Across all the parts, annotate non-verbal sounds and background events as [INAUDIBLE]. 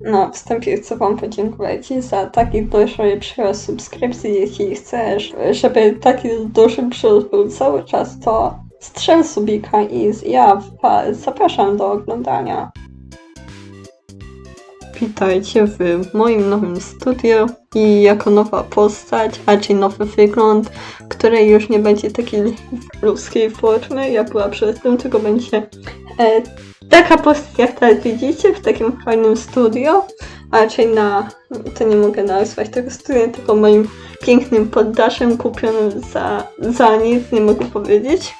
Na wstępie chcę Wam podziękować za taki duży przyrost subskrypcji. Jeśli chcesz, żeby taki duży przyrost był cały czas, to strzel subika i ja zapraszam do oglądania. Witajcie w moim nowym studiu i jako nowa postać, raczej nowy wygląd, który już nie będzie takiej ludzkiej formy, jak była przedtem, tylko będzie e, taka jak teraz widzicie, w takim fajnym studio, a raczej na, to nie mogę nazwać tego studia, tylko moim pięknym poddaszem kupionym za, za nic, nie mogę powiedzieć.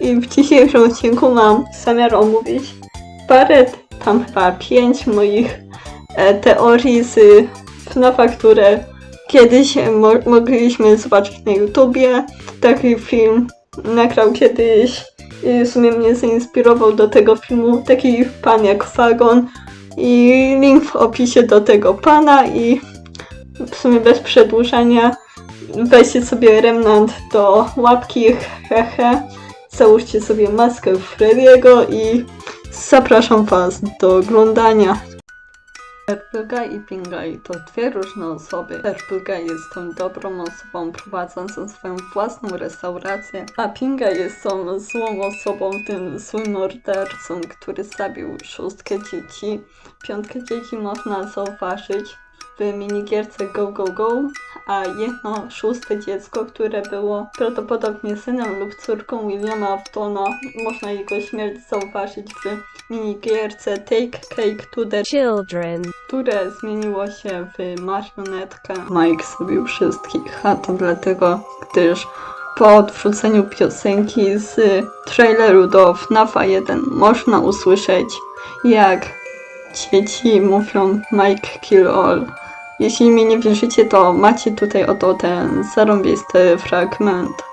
I w dzisiejszym odcinku mam zamiar omówić parę, tam chyba pięć moich e, teorii z FNAFa, które kiedyś mo mogliśmy zobaczyć na YouTubie. Taki film nagrał kiedyś i w sumie mnie zainspirował do tego filmu taki pan jak Fagon i link w opisie do tego pana i w sumie bez przedłużania weźcie sobie remnant do łapki, hehe, załóżcie sobie maskę Frediego i zapraszam was do oglądania. Erpyga i Pingaj to dwie różne osoby. Erpyga jest tą dobrą osobą prowadzącą swoją własną restaurację, a Pinga jest tą złą osobą, tym złym mordercą, który zabił szóstkę dzieci. Piątkę dzieci można zauważyć w minigierce Go Go Go, a jedno szóste dziecko, które było prawdopodobnie synem lub córką Williama Aftona, można jego śmierć zauważyć w minigierce Take Cake to the children. które zmieniło się w marionetkę. Mike zabił wszystkich, a to dlatego, gdyż po odwróceniu piosenki z traileru do FNAFa 1 można usłyszeć, jak dzieci mówią Mike kill all. Jeśli mi nie wierzycie, to macie tutaj oto ten zarąbisty fragment.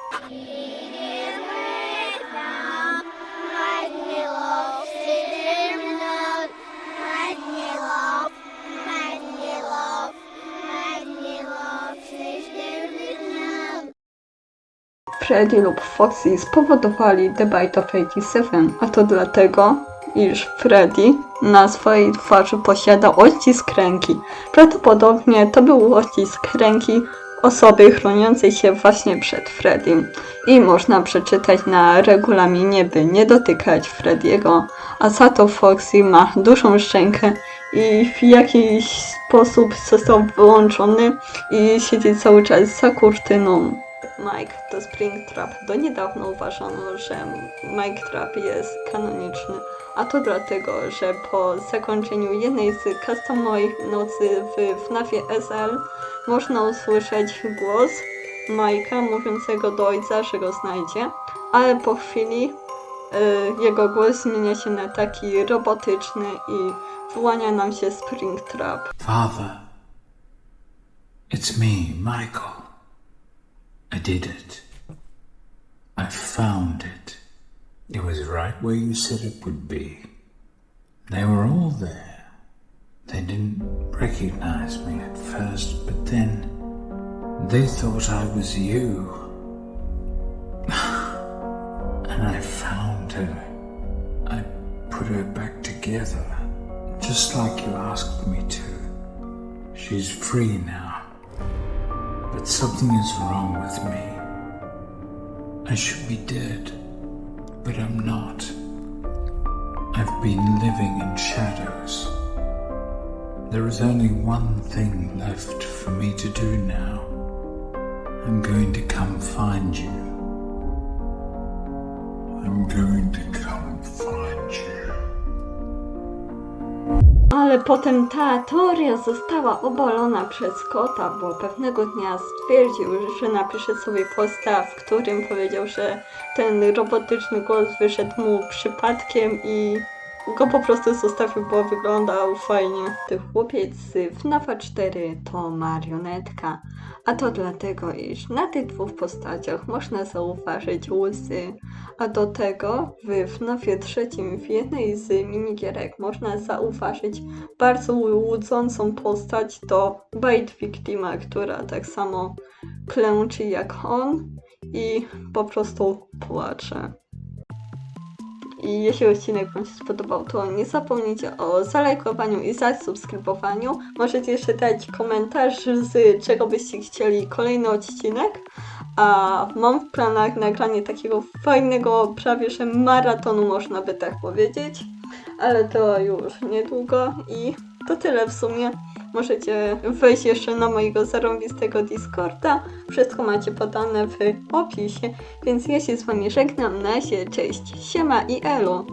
Freddy lub Foxy spowodowali The Bite of 87, a to dlatego, iż Freddy na swojej twarzy posiada odcisk ręki. Prawdopodobnie to był odcisk ręki osoby chroniącej się właśnie przed Freddym. I można przeczytać na regulaminie, by nie dotykać Freddiego, a za to Foxy ma dużą szczękę i w jakiś sposób został wyłączony i siedzi cały czas za kurtyną. Mike to Springtrap. Do niedawna uważano, że Mike Trap jest kanoniczny, a to dlatego, że po zakończeniu jednej z customowych nocy w FNAFie SL można usłyszeć głos Majka mówiącego do ojca, że go znajdzie, ale po chwili y, jego głos zmienia się na taki robotyczny i wyłania nam się Springtrap. Father, it's me, Michael. I did it. I found it. It was right where you said it would be. They were all there. They didn't recognize me at first, but then they thought I was you. [SIGHS] and I found her. I put her back together, just like you asked me to. She's free now. But something is wrong with me. I should be dead, but I'm not. I've been living in shadows. There is only one thing left for me to do now. I'm going to come find you. I'm going to come find you. Ale potem ta teoria została obalona przez kota, bo pewnego dnia stwierdził, że napisze sobie posta, w którym powiedział, że ten robotyczny głos wyszedł mu przypadkiem i go po prostu zostawił, bo wyglądał fajnie. Ten chłopiec z FNAFa 4 to marionetka, a to dlatego, iż na tych dwóch postaciach można zauważyć łzy, a do tego w FNAFie trzecim w jednej z minigierek można zauważyć bardzo łudzącą postać to Bite Victima, która tak samo klęczy jak on i po prostu płacze. I jeśli odcinek Wam się spodobał, to nie zapomnijcie o zalajkowaniu i zasubskrybowaniu. Możecie jeszcze dać komentarz, z czego byście chcieli kolejny odcinek. A mam w planach nagranie takiego fajnego, prawie że maratonu, można by tak powiedzieć. Ale to już niedługo i to tyle w sumie. Możecie wejść jeszcze na mojego zarąbistego Discorda. Wszystko macie podane w opisie. Więc ja się z wami żegnam. Na razie, cześć, siema i elo.